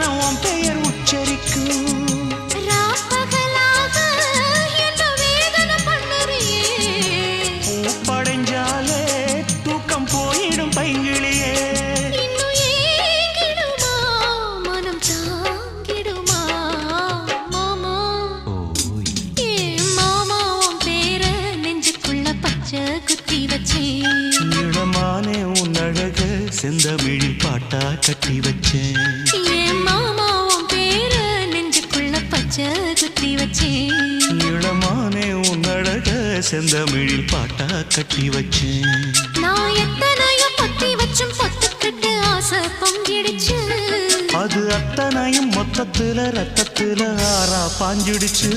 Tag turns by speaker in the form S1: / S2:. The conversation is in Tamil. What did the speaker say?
S1: கானம் உன்
S2: பெயர் உச்சரிக்கும். பூப்படைஞ்சாலே தூக்கம் போயிடும் பைங்கிளியே. செந்தமிழில் பாட்டா கட்டி வச்சேன்.
S1: இளமானே உன்னழக செந்தமிழில் பாட்டா கட்டி வச்சேன்.
S2: நான் எத்தனையோ பொத்தி வச்சும் பொத்துக்கிட்டு ஆசை பொங்கிடுச்சு.
S1: அது அத்தனையும் மொத்தத்துல ரத்தத்துல ஆறா பாஞ்சிடுச்சு.